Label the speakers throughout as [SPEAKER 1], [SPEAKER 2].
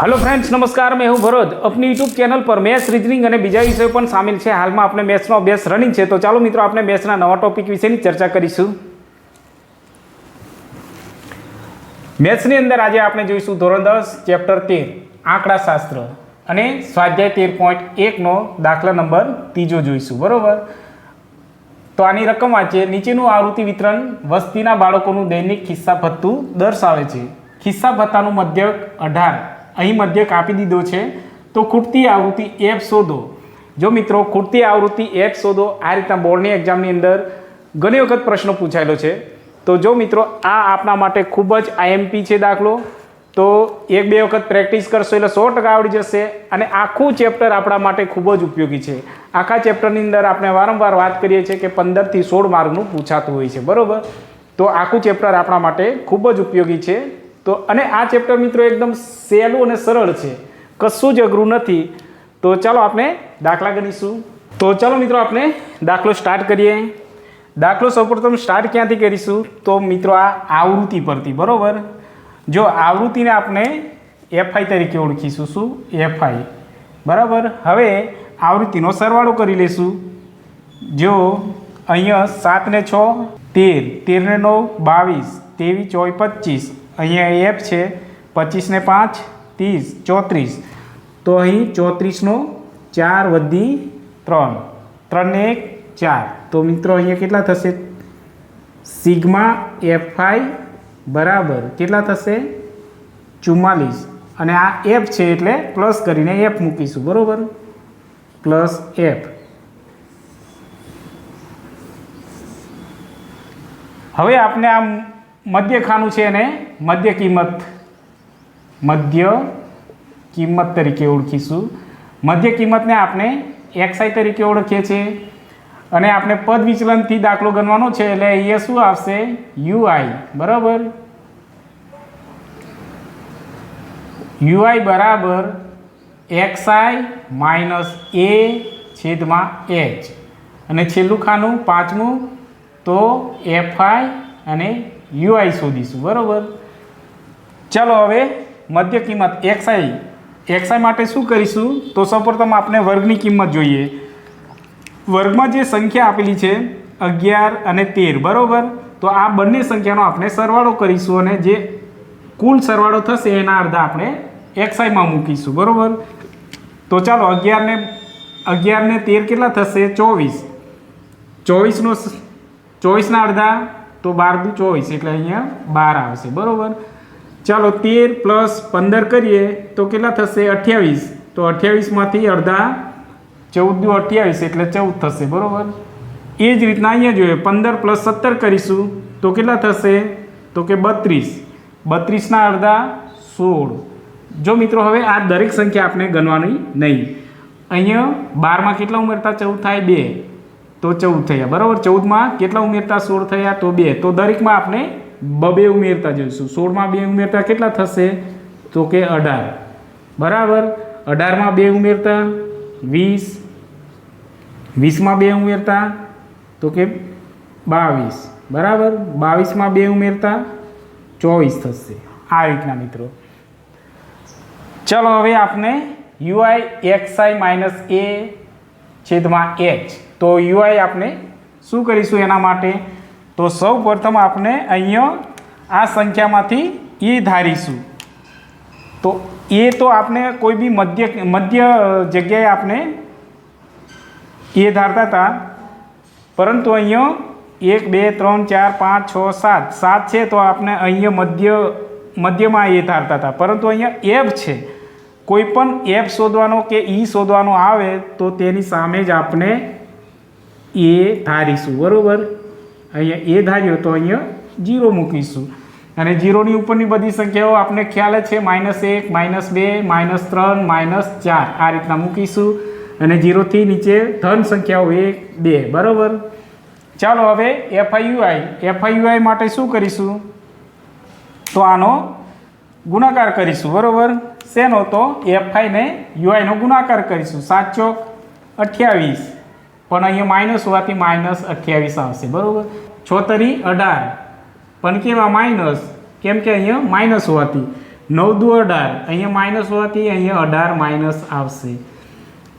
[SPEAKER 1] Hello friends નમસ્કાર, મેં હું ભરત. અપની યુટ્યુબ ચેનલ પર મેથ્સ રીઝનિંગ અને બીજા વિષયો પણ સામેલ છે. હાલમાં આપણે મેથ્સનો અભ્યાસ રનિંગ છે. તો ચાલો મિત્રો, આપણે મેથ્સના નવા ટોપિક વિશેની ચર્ચા કરીશું. મેથ્સની અંદર આજે આપણે જોઈશું ધોરણ દસ ચેપ્ટર તેર આંકડા શાસ્ત્ર અને સ્વાધ્યાય તેર પોઈન્ટ એકનો દાખલા નંબર ત્રીજો જોઈશું. બરાબર? તો આની રકમ વાંચે નીચેનું આવૃત્તિ વિતરણ વસ્તીના બાળકોનું દૈનિક ખિસ્સા ભથ્થું દર્શાવે છે. ખિસ્સા ભથ્થાનું મધ્યક અઢાર. અહીં મધ્યક આપી દીધો છે. તો ખૂટતી આવૃત્તિ એફ શોધો. જો મિત્રો ખૂટતી આવૃત્તિ એફ શોધો. આ રીતના બોર્ડની એક્ઝામની અંદર ઘણી વખત પ્રશ્નો પૂછાયેલો છે. તો જો મિત્રો, આ આપણા માટે ખૂબ જ આઈએમપી છે દાખલો. તો એક બે વખત પ્રેક્ટિસ કરશો એટલે સો ટકા આવડી જશે અને આખું ચેપ્ટર આપણા માટે ખૂબ જ ઉપયોગી છે. આખા ચેપ્ટરની અંદર આપણે વારંવાર વાત કરીએ છીએ કે પંદરથી સોળ માર્કનું પૂછાતું હોય છે. બરાબર? તો આખું ચેપ્ટર આપણા માટે ખૂબ જ ઉપયોગી છે. તો અને આ ચેપ્ટર મિત્રો એકદમ સહેલું અને સરળ છે. કશું જ અઘરું નથી. તો ચાલો આપણે દાખલા ગણીશું. તો ચાલો મિત્રો આપણે દાખલો સ્ટાર્ટ કરીએ. દાખલો સૌપ્રથમ સ્ટાર્ટ ક્યાંથી કરીશું? તો મિત્રો આ આવૃત્તિ પરથી, બરાબર? જો આવૃત્તિને આપણે એફઆઈ તરીકે ઓળખીશું. શું? એફઆઈ બરાબર? હવે આવૃત્તિનો સરવાળો કરી લઈશું. જો અહીંયા સાત ને છ, તેર તેર ને નવ, બાવીસ તેવીસ ચોવીસ, પચીસ અહીંયા એફ છે પચીસને પાંચ, ત્રીસ, ચોત્રીસ. તો અહીં ચોત્રીસનો ચાર વધી ત્રણ. ત્રણને એક, ચાર. તો મિત્રો અહીંયા કેટલા થશે? સિગ્મા એફઆઈ બરાબર કેટલા થશે? ચુમ્માલીસ. અને આ એફ છે એટલે પ્લસ કરીને એફ મૂકીશું, બરાબર? Plus F. હવે આપણે આ મધ્ય ખાનું છે એને મધ્ય કિંમત મધ્ય કિંમત તરીકે ઓળખીશું. મધ્ય કિંમતને આપણે એક્સઆઈ તરીકે ઓળખીએ છીએ. અને આપણે પદ વિચલનથી દાખલો ગણવાનો છે એટલે અહીંયા શું આવશે? યુઆઈ બરાબર? યુઆઈ બરાબર એક્સઆઈ માઇનસ એ છેદમાં એચ અને છેલ્લું ખાનું પાંચમું તો એફઆઈ અને યુઆઈ શોધીશું બરાબર? ચાલો હવે મધ્ય કિંમત એક્સઆઈ એક્સઆઈ માટે શું કરીશું? તો સૌપ્રથમ આપણે વર્ગની કિંમત જોઈએ. વર્ગમાં જે સંખ્યા આપેલી છે, અગિયાર અને તેર, બરાબર? તો આ બંને સંખ્યાનો આપણે સરવાળો કરીશું અને જે કુલ સરવાળો થશે એના અડધા આપણે એક્સઆઈમાં મૂકીશું, બરાબર? તો ચાલો અગિયારને અગિયારને તેર કેટલા થશે? ચોવીસ. ચોવીસનો ચોવીસના અડધા તો બાર દુ ચોવીસ એટલે અહીંયા બાર આવશે, બરાબર? ચાલો તેર પ્લસ પંદર કરીએ, તો કેટલા થશે? અઠ્યાવીસ. તો અઠ્યાવીસમાંથી અડધા ચૌદ દુ અઠ્યાવીસ, એટલે ચૌદ થશે, બરાબર? એ જ રીતના અહીંયા જોઈએ, પંદર પ્લસ સત્તર કરીશું, તો કેટલા થશે? તો કે બત્રીસ. બત્રીસના અડધા સોળ. જો મિત્રો, હવે આ દરેક સંખ્યા આપણે ગણવાની નહીં. અહીંયા બારમાં કેટલા ઉમેરતા? ચૌદ થાય બે. તો ચૌદ થયા. બરાબર? ચૌદમાં કેટલા ઉમેરતા? સોળ થયા. તો બે. તો દરેકમાં આપણે બબે ઉમેરતા જઈશું. સોળમાં બે ઉમેરતા કેટલા થશે? તો કે અઢાર. બરાબર? અઢારમાં બે ઉમેરતા. વીસ. વીસમાં બે ઉમેરતા. તો કે બાવીસ. બરાબર? બાવીસમાં બે ઉમેરતા. ચોવીસ થશે. આ રીતના મિત્રો. ચલો, હવે આપણે યુઆઈ એક્સઆઈ માઇનસ એ છેદમાં એચ તો યુઆઈ આપણે શું કરીશું એના માટે? તો સૌ પ્રથમ આપણે અહીંયા આ સંખ્યામાંથી એ ધારીશું. તો એ તો આપણે કોઈ બી મધ્ય મધ્ય જગ્યાએ આપણે એ ધારતા હતા. પરંતુ અહીંયા એક, બે, ત્રણ, ચાર, પાંચ, છ, સાત. સાત છે તો આપણે અહીંયા મધ્ય, મધ્યમાં એ ધારતા હતા. પરંતુ અહીંયા એફ છે. કોઈ પણ એફ શોધવાનો કે ઈ શોધવાનો આવે તો તેની સામે જ આપણે એ ધારીશું, બરાબર? અહીંયા એ ધાર્યો તો અહીંયા જીરો મૂકીશું. અને જીરોની ઉપરની બધી સંખ્યાઓ આપણે ખ્યાલ છે, માઇનસ એક, માઇનસ બે, માઇનસ ત્રણ, માઇનસ ચાર. આ રીતના મૂકીશું. અને જીરોથી નીચે ધન સંખ્યાઓ એક, બે, બરાબર? ચાલો હવે એફઆઈયુઆઈ. એફઆઈયુઆઈ માટે શું કરીશું? તો આનો ગુણાકાર કરીશું, બરાબર? શેનો તો? એફઆઈને યુઆઈનો ગુણાકાર કરીશું. સાત ચોક અઠ્યાવીસ. પણ અહીંયા માઇનસ હોવાથી માઇનસ અઠ્યાવીસ આવશે, બરાબર? છોતરી અઢાર. પણ કેવા માઇનસ? કેમ કે અહીંયા માઇનસ હોવાથી. નવ દુ અઢાર. અહીંયા માઇનસ હોવાથી અહીંયા અઢાર માઇનસ આવશે.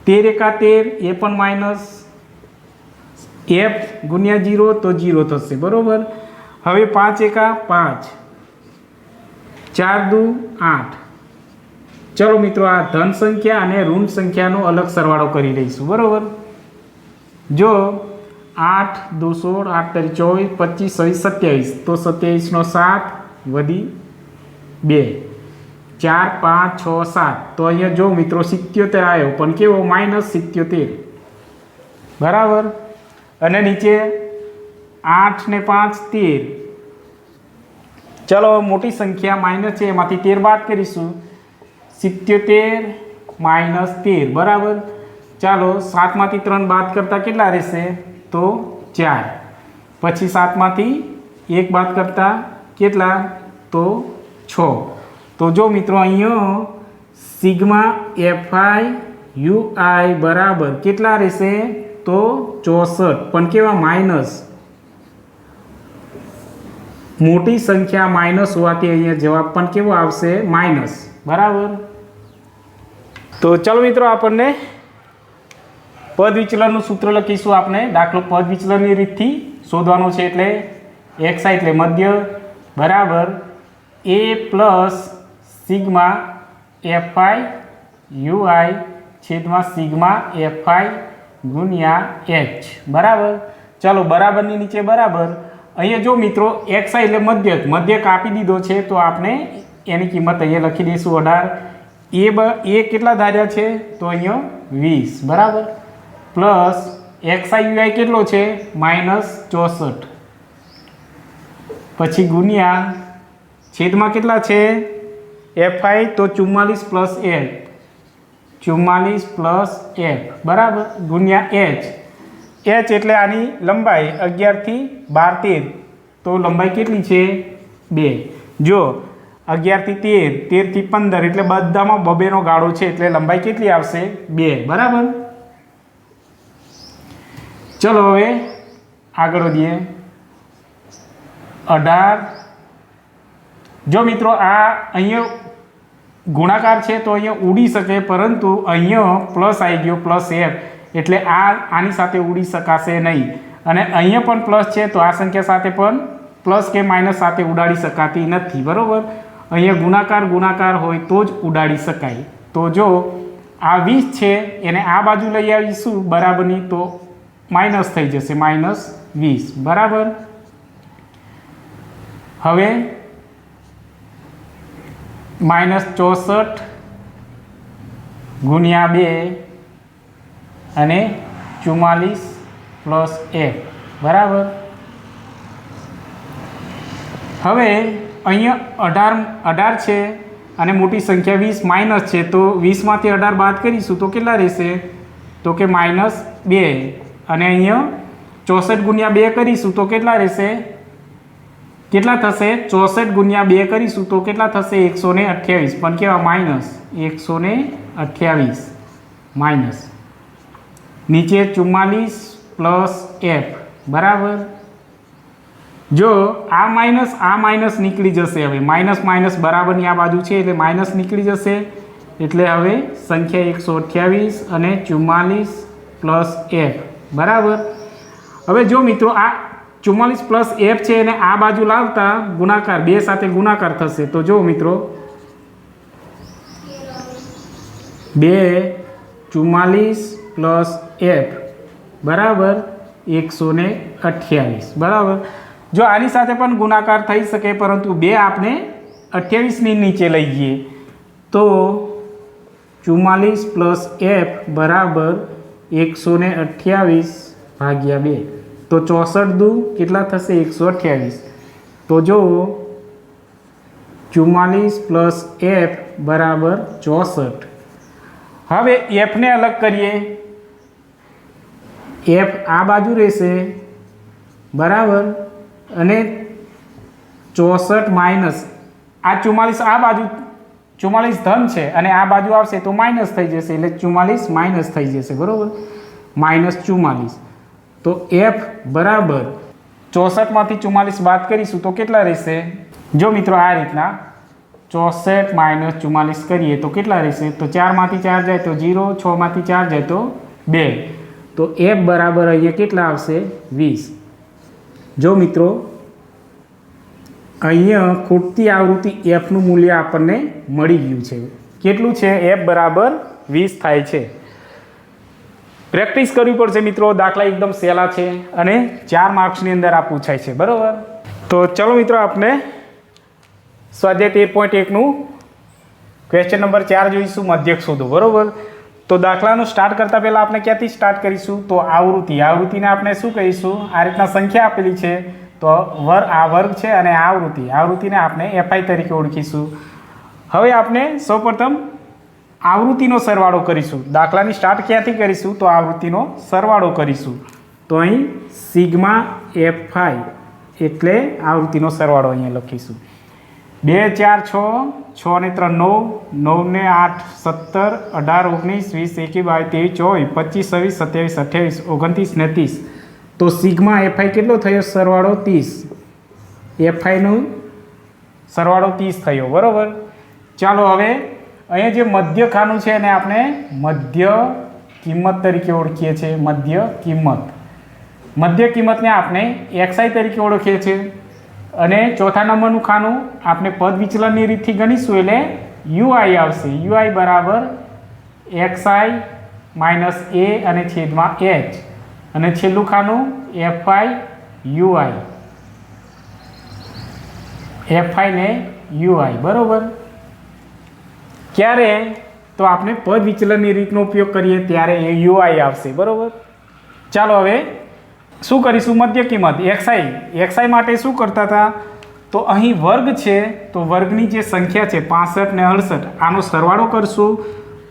[SPEAKER 1] તેર એકા તેર, એ પણ માઇનસ. એફ ગુણ્યા જીરો તો જીરો થશે, બરાબર? હવે પાંચ એકા પાંચ. ચાર દુ આઠ. ચલો મિત્રો, આ ધન સંખ્યા અને ઋણ સંખ્યાનો અલગ સરવાળો કરી લઈશું, બરાબર? જો આઠ દો સોળ, આઠ તરી ચોવીસ, પચીસ, છવ્વીસ, સત્યાવીસ. તો સત્યાવીસનો સાત વધી બે. ચાર, પાંચ, છ, સાત. તો અહીંયા જો મિત્રો સિત્યોતેર આવ્યો, પણ કેવો? માઇનસ સિત્યોતેર. બરાબર? અને નીચે આઠ ને પાંચ, તેર. ચલો, મોટી સંખ્યા માઇનસ છે, એમાંથી તેર બાદ કરીશું. સિત્યોતેર માઇનસ તેર. બરાબર? ચાલો સાતમાંથી ત્રણ બાદ કરતાં કેટલા રહેશે? તો ચાર. પછી સાતમાંથી એક બાદ કરતાં કેટલા? તો છ. તો જો મિત્રો અહીંયા સિગ્મા એફઆઈ યુઆઈ બરાબર કેટલા રહેશે? તો ચોસઠ. પણ કેવા માઇનસ? મોટી સંખ્યા માઇનસ હોવાથી અહીંયા જવાબ પણ કેવો આવશે? માઇનસ. બરાબર? તો ચાલો મિત્રો આપણને પદ વિચલનનું સૂત્ર લખીશું આપણે. દાખલો પદ વિચલનની રીતથી શોધવાનો છે એટલે એક્સ એટલે મધ્ય બરાબર A plus sigma FI UI છેદમાં સિગ્મા એફઆઈ ગુણ્યા એચ બરાબર? ચાલો બરાબરની નીચે બરાબર. અહીંયા જો મિત્રો એક્સ એટલે મધ્યક મધ્યક આપી દીધો છે તો આપણે એની કિંમત અહીંયા લખી દઈશું અઢાર. એ બ એ કેટલા ધાર્યા છે? તો અહીંયા વીસ. બરાબર? પ્લસ એક્સઆઈયુઆઈ કેટલો છે? માઇનસ ચોસઠ. પછી ગુણ્યા છેદમાં કેટલા છે? એફઆઈ તો ચુમ્માલીસ પ્લસ એફ ચુમ્માલીસ પ્લસ એફ બરાબર? ગુણ્યા એચ. એચ એટલે આની લંબાઈ અગિયારથી બાર તેર. તો લંબાઈ કેટલી છે? બે. જો અગિયારથી તેર તેરથી પંદર એટલે બધામાં બબેનો ગાળો છે એટલે લંબાઈ કેટલી આવશે? બે. બરાબર? ચલો હવે આગળ વધીએ. અઢાર. જો મિત્રો આ અહીંયા ગુણાકાર છે તો અહીંયા ઉડી શકે, પરંતુ અહીંયા પ્લસ આવી ગયો, પ્લસ એફ એટલે આ આની સાથે ઉડી શકાશે નહીં. અને અહીંયા પણ પ્લસ છે તો આ સંખ્યા સાથે પણ પ્લસ કે માઇનસ સાથે ઉડાડી શકાતી નથી, બરાબર? અહીંયા ગુણાકાર ગુણાકાર હોય તો જ ઉડાડી શકાય. તો જો આ વીસ છે, એને આ બાજુ લઈ આવીશું બરાબરની, તો માઇનસ થઈ જશે, માઇનસ વીસ. બરાબર? હવે માઇનસ ચોસઠ ગુણ્યા બે અને ચુમ્માલીસ પ્લસ એક. બરાબર? હવે અહીંયા અઢાર અઢાર છે અને મોટી સંખ્યા વીસ માઇનસ છે, તો વીસમાંથી અઢાર બાદ કરીશું તો કેટલા રહેશે? તો કે માઇનસ બે. અને અહીંયા ચોસઠ ગુણ્યા બે કરીશું તો કેટલા રહેશે? કેટલા થશે? ચોસઠ ગુણ્યા બે કરીશું તો કેટલા થશે? એકસો ને અઠ્યાવીસ. પણ કેવા? માઇનસ. એકસો ને અઠ્યાવીસ. માઇનસ. નીચે ચુમ્માલીસ પ્લસ એફ. બરાબર? જો આ માઇનસ આ માઇનસ નીકળી જશે હવે. માઇનસ માઇનસ બરાબરની આ બાજુ છે એટલે માઇનસ નીકળી જશે. એટલે હવે સંખ્યા એકસો અઠ્યાવીસ અને ચુમ્માલીસ પ્લસ એફ. બરાબર? હવે જો મિત્રો, આ ચુમ્માલીસ પ્લસ એફ છે એને આ બાજુ લાવતા ગુણાકાર, બે સાથે ગુણાકાર થશે. તો જો મિત્રો, બે ચુમ્માલીસ પ્લસ એફ બરાબર એકસો ને અઠ્યાવીસ. બરાબર? જો આની સાથે પણ ગુણાકાર થઈ શકે, પરંતુ બે આપણે અઠ્યાવીસની નીચે લઈ જઈએ. તો ચુમ્માલીસ પ્લસ એફ બરાબર એકસો ને અઠ્યાવીસ ભાગ્યા બે. તો ચોસઠ દુ કેટલા થશે? એકસો અઠ્યાવીસ. તો જો ચુમ્માલીસ પ્લસ એફ બરાબર ચોસઠ. હવે એફને અલગ કરીએ. એફ આ બાજુ રહેશે, બરાબર? અને ચોસઠ માઇનસ, આ ચુમ્માલીસ આ બાજુ ચુમ્માલીસ ધન છે અને આ બાજુ આવશે તો માઇનસ થઈ જશે એટલે ચુમ્માલીસ માઇનસ થઈ જશે, બરાબર? માઇનસ ચુમ્માલીસ. તો એફ બરાબર ચોસઠમાંથી ચુમ્માલીસ બાદ કરીશું તો કેટલા રહેશે? જો મિત્રો આ રીતના ચોસઠ માઇનસ ચુમ્માલીસ કરીએ તો કેટલા રહેશે? તો ચારમાંથી ચાર જાય તો જીરો, છમાંથી ચાર જાય તો બે. તો એફ બરાબર અહીંયા કેટલા આવશે? વીસ. જો મિત્રો અહીંયા ખૂટતી આવૃત્તિ એફનું મૂલ્ય આપણને મળી ગયું છે. કેટલું છે? એફ બરાબર વીસ થાય છે. પ્રેક્ટિસ કરવી પડશે મિત્રો. દાખલા એકદમ સહેલા છે અને ચાર માર્ક્સની અંદર આ પૂછાય છે. બરાબર? તો ચલો મિત્રો આપણે સ્વાધ્યાય તેર પોઈન્ટ એકનું ક્વેશ્ચન નંબર ચાર જોઈશું, મધ્યક શોધો. બરાબર? તો દાખલાનું સ્ટાર્ટ કરતાં પહેલાં આપણે ક્યાંથી સ્ટાર્ટ કરીશું? તો આવૃત્તિ. આવૃત્તિને આપણે શું કહીશું? આ રીતના સંખ્યા આપેલી છે. તો વર્ગ આ વર્ગ છે અને આવૃત્તિ. આવૃત્તિને આપણે એફઆઈ તરીકે ઓળખીશું. હવે આપણે સૌપ્રથમ આવૃત્તિનો સરવાળો કરીશું. દાખલાની સ્ટાર્ટ ક્યાંથી કરીશું? તો આવૃત્તિનો સરવાળો કરીશું. તો અહીં સિગ્મા એફઆઈ એટલે આવૃત્તિનો સરવાળો અહીંયા લખીશું. બે, ચાર, છ છ ને ત્રણ, નવ. નવને આઠ, સત્તર, અઢાર, ઓગણીસ, વીસ એકી બાવીસ, ત્રેવીસ, ચોવીસ, પચીસ, છવ્વીસ, સત્યાવીસ, અઠ્યાવીસ, ઓગણત્રીસ, ને ત્રીસ. તો સિગ્મા એફઆઈ કેટલો થયો? સરવાળો ત્રીસ. એફઆઈનો સરવાળો ત્રીસ થયો, બરાબર? ચાલો હવે અહીંયા જે મધ્ય ખાનું છે એને આપણે મધ્ય કિંમત તરીકે ઓળખીએ છીએ, મધ્ય કિંમત. મધ્ય કિંમતને આપણે એક્સઆઈ તરીકે ઓળખીએ છીએ. અને ચોથા નંબરનું ખાનું આપણે પદ વિચલનની રીતથી ગણીશું એટલે યુઆઈ આવશે. યુઆઈ બરાબર એક્સઆઈ માઇનસ એ અને છેદમાં એચ. અને છેલ્લું ખાનું એફઆઈ યુઆઈ એફઆઈ ને યુઆઈ બરાબર? ક્યારે? તો આપણે પદ વિચલનની રીતનો ઉપયોગ કરીએ, ત્યારે એ યુઆઈ આવશે, બરાબર? ચાલો હવે શું કરીશું? મધ્ય કિંમત એક્સઆઈ એક્સઆઈ માટે શું કરતા હતા? તો અહીં વર્ગ છે, તો વર્ગની જે સંખ્યા છે, પાસઠ ને અડસઠ, આનો સરવાળો કરશું.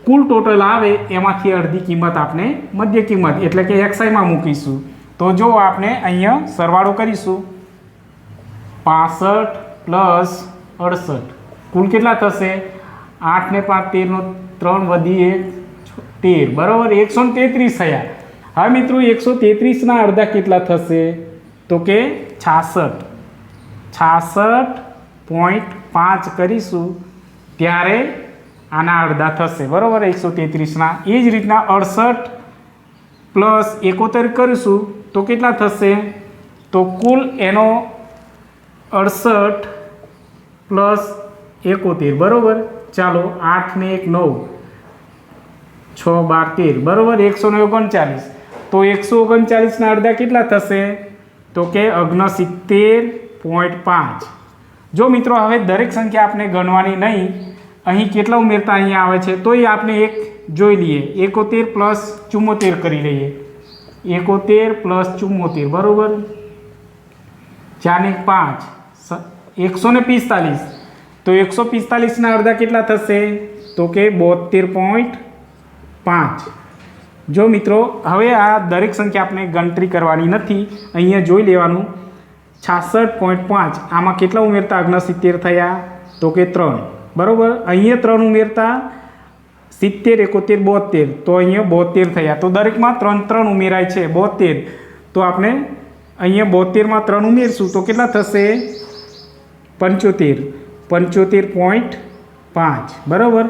[SPEAKER 1] કુલ ટોટલ આવે એમાંથી અડધી કિંમત આપણે મધ્ય કિંમત, એટલે કે એક્સઆઈમાં મૂકીશું. તો જો આપણે અહીંયા સરવાળો કરીશું. પાસઠ પ્લસ અડસઠ. કુલ કેટલા થશે? આઠ ને પાંચ તેરનો ત્રણ વધી એક, તેર. બરાબર? એકસો તેત્રીસ થયા. હવે મિત્રો, એકસો તેત્રીસના અડધા કેટલા થશે? તો કે છાસઠ. છાસઠ પોઈન્ટ પાંચ કરીશું. ત્યારે આના અડધા થશે. બરાબર? એકસો તેત્રીસના. એ જ રીતના અડસઠ પ્લસ એકોતેર કરીશું, તો કેટલા થશે? તો કુલ એનો અડસઠ પ્લસ એકોતેર. બરાબર? ચાલો, આઠ ને એક નવ. છ, બાર, તેર. બરાબર? એકસો ને ઓગણચાલીસ. તો એકસો ઓગણચાલીસના અડધા કેટલા થશે? તો કે અગ્નસિત્તેર પોઈન્ટ પાંચ. જો મિત્રો, હવે દરેક સંખ્યા આપણે ગણવાની નહીં અહીં કેટલા ઉમેરતા અહીંયા આવે છે? તો એ આપણે એક જોઈ લઈએ. એકોતેર પ્લસ ચુમ્મોતેર કરી લઈએ. એકોતેર પ્લસ ચુમ્મોતેર બરાબર? ચારને પાંચ. એકસો ને પિસ્તાલીસ. તો એકસો પિસ્તાલીસના અડધા કેટલા થશે? તો કે બોતેર પોઈન્ટ પાંચ. જો મિત્રો, હવે આ દરેક સંખ્યા આપણે ગણતરી કરવાની નથી. અહીંયા જોઈ લેવાનું. છાસઠ પોઈન્ટ પાંચ. આમાં કેટલા ઉમેરતા? અગ્નસિત્તેર થયા. તો કે ત્રણ. બરાબર? અહીંયા ત્રણ ઉમેરતા સિત્તેર, એકોતેર, બોતેર. તો અહીંયા બોતેર થયા. તો દરેકમાં ત્રણ ત્રણ ઉમેરાય છે. બોતેર. તો આપણે અહીંયા બોતેરમાં ત્રણ ઉમેરશું. તો કેટલા થશે? પંચોતેર. પંચોતેર પોઈન્ટ પાંચ. બરાબર?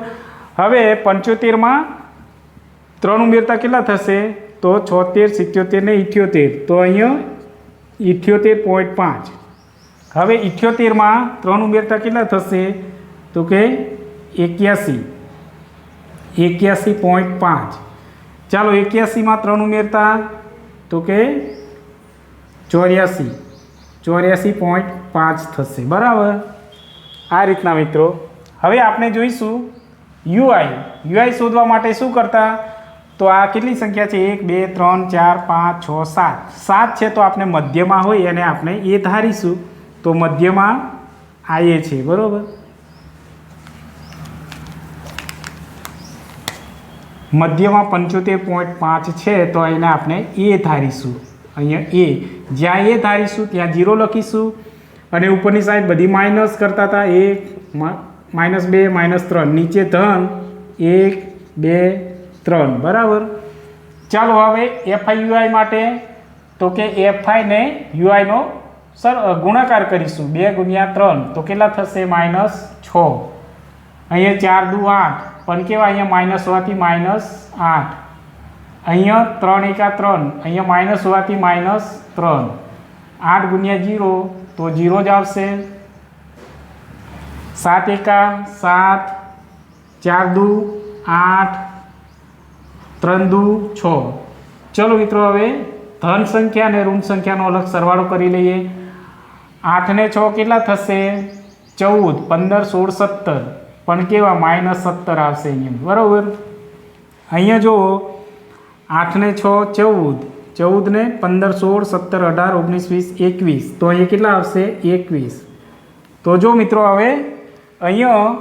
[SPEAKER 1] હવે પંચોતેરમાં ત્રણ ઉમેરતા કેટલા થશે? તો છોતેર, સિત્યોતેર ને ઇઠ્યોતેર. તો અહીંયા ઇઠ્યોતેર પોઈન્ટ પાંચ. હવે ઇઠ્યોતેરમાં ત્રણ ઉમેરતા કેટલા થશે? તો કે એક્યાસી. એક્યાસી પોઈન્ટ પાંચ. ચાલો એક્યાસીમાં ત્રણ ઉમેરતા. તો કે ચોર્યાસી. ચોર્યાસી પોઈન્ટ પાંચ થશે. બરાબર? આ રીતના મિત્રો. હવે આપણે જોઈશું યુઆઈ. યુઆઈ શોધવા માટે શું કરતા? તો આ કેટલી સંખ્યા છે? એક, બે, ત્રણ, ચાર, પાંચ, છ, સાત. સાત છે તો આપણે મધ્યમાં હોય અને આપણે એ ધારીશું. તો મધ્યમાં આ એ છે. બરાબર? મધ્યમાં પંચોતેર પોઈન્ટ પાંચ છે તો એને આપણે એ ધારીશું. અહીંયા એ જ્યાં એ ધારીશું, ત્યાં જીરો લખીશું. અને ઉપરની સાઈડ બધી માઇનસ કરતા હતા. એક માઇનસ બે માઇનસ ત્રણ. નીચે ધન, એક, બે, ત્રણ. બરાબર? ચાલો હવે એફઆઈ યુઆઈ માટે, તો કે એફઆઈ ને યુઆઈનો સર ગુણાકાર કરીશું. બે ગુણ્યા ત્રણ. તો કેટલા થશે? માઇનસ છ. અહીંયા ચાર દુ આઠ. પણ કેવા, અહીંયા માઇનસ હોવાથી માઇનસ આઠ. અહીંયા ત્રણ એકા ત્રણ, અહીંયા માઇનસ હોવાથી માઇનસ ત્રણ. આઠ ગુણ્યા જીરો તો જીરો જ આવશે. સાત એકા સાત, ચાર દુ, આઠ, ત્રણ દુ, છ. ચલો મિત્રો, હવે ધન સંખ્યા અને ઋણ સંખ્યાનો અલગ સરવાળો કરી લઈએ. આઠને છ કેટલા થશે? ચૌદ, પંદર, સોળ, સત્તર. પણ કેવા માઇનસ સત્તર આવશે અહીંયા બરાબર? અહીંયા જુઓ આઠ ને છ, ચૌદ. ચૌદ ને પંદર, સોળ, સત્તર, અઢાર, ઓગણીસ, વીસ, એકવીસ. તો અહીંયા કેટલા આવશે? એકવીસ. તો જો મિત્રો, હવે અહીંયા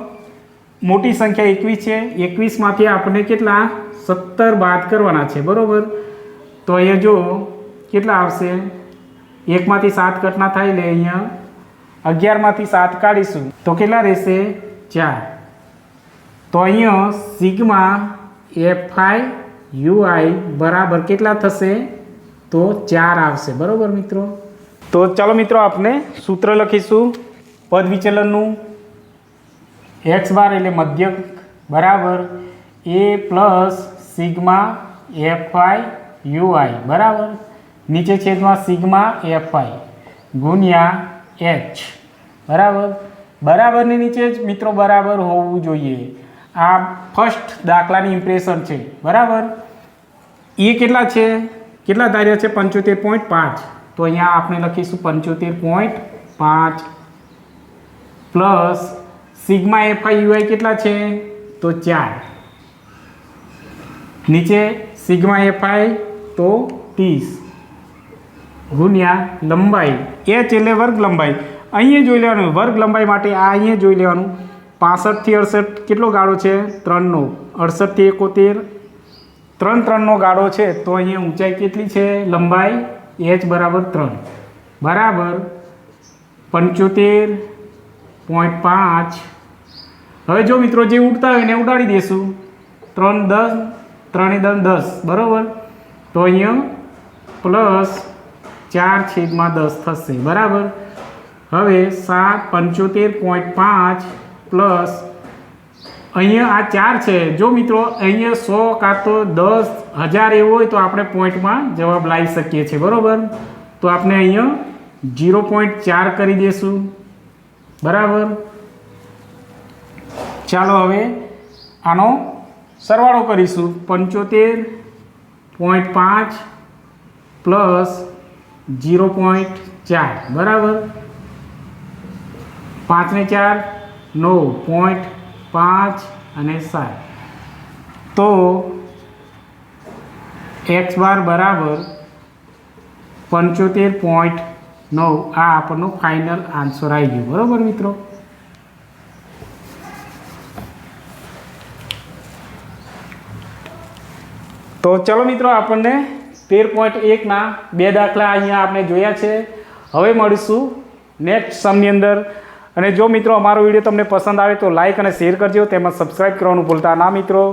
[SPEAKER 1] મોટી સંખ્યા એકવીસ છે. એકવીસમાંથી આપણે કેટલા? સત્તર બાદ કરવાના છે. બરાબર? તો અહીંયા જો કેટલા આવશે? એકમાંથી સાત કટના થાય એટલે અહીંયા અગિયારમાંથી સાત કાઢીશું. તો કેટલા રહેશે? ચાર. તો અહીંયા સિગ્મા એફઆઈ યુઆઈ બરાબર કેટલા થશે? તો ચાર આવશે. બરાબર મિત્રો? તો ચાલો મિત્રો આપણે સૂત્ર લખીશું. પદ વિચલનનું એક્સ બાર એટલે મધ્યક, બરાબર? A plus sigma FI UI, બરાબર? નીચે છેદમાં સિગ્મા એફઆઈ ગુણ્યા એચ બરાબર? બરાબરની નીચે જ મિત્રો બરાબર હોવું જોઈએ. આ ફર્સ્ટ દાખલાની ઇમ્પ્રેશન છે. બરાબર? એ કેટલા છે? કેટલા ધાર્યા છે? પંચોતેર પોઈન્ટ પાંચ. તો અહીંયા આપણે લખીશું પંચોતેર પોઈન્ટ પાંચ પ્લસ સિગ્મા એફઆઈ યુઆઈ કેટલા છે? તો ચાર. નીચે સિગ્મા એફઆઈ તો ત્રીસ. ગુણ્યા લંબાઈ. એચ એટલે વર્ગ લંબાઈ. અહીંયા જોઈ લેવાનું, વર્ગ લંબાઈ માટે આ અહીંયા જોઈ લેવાનું. પાસઠથી અડસઠ કેટલો ગાળો છે? ત્રણનો. અડસઠથી એકોતેર. ત્રણ ત્રણનો ગાળો છે, તો અહીંયા ઊંચાઈ કેટલી છે? લંબાઈ એચ બરાબર ત્રણ. બરાબર. પંચોતેર પોઈન્ટ પાંચ. હવે જો મિત્રો જે ઉડતા હોય એને ઉડાડી દઈશું. ત્રણ દસ, ત્રણે દસ દસ. બરાબર? તો અહીંયા પ્લસ ચાર છેદમાં દસ થશે. બરાબર? હવે સાત પંચોતેર પોઈન્ટ પાંચ. પ્લસ અહીંયા આ ચાર છે. જો મિત્રો, અહીંયા સો કાં તો દસ હજાર એવું હોય તો આપણે પોઈન્ટમાં જવાબ લાવી શકીએ છીએ. બરાબર? તો આપણે અહીંયા જીરો પોઈન્ટ ચાર કરી દઈશું બરાબર? ચાલો હવે આનો સરવાળો કરીશું. પંચોતેર પોઈન્ટ પાંચ પ્લસ જીરો પોઈન્ટ ચાર. બરાબર? પાંચને ચાર નવ પોઈન્ટ પાંચ અને સાત. તો એક્સ બાર બરાબર પંચોતેર પોઈન્ટ નવ. આ આપણનો ફાઇનલ આન્સર આવી ગયો. બરાબર મિત્રો? તો ચલો મિત્રો, આપણને તેર પોઈન્ટ એકના બે દાખલા અહીંયા આપણે જોયા છે. હવે મળીશું નેક્સ્ટ સમની અંદર. અને જો મિત્રો અમારો વીડિયો તમને પસંદ આવે તો લાઇક અને શેર કરજો. તેમજ સબસ્ક્રાઈબ કરવાનું ભૂલતા ના મિત્રો.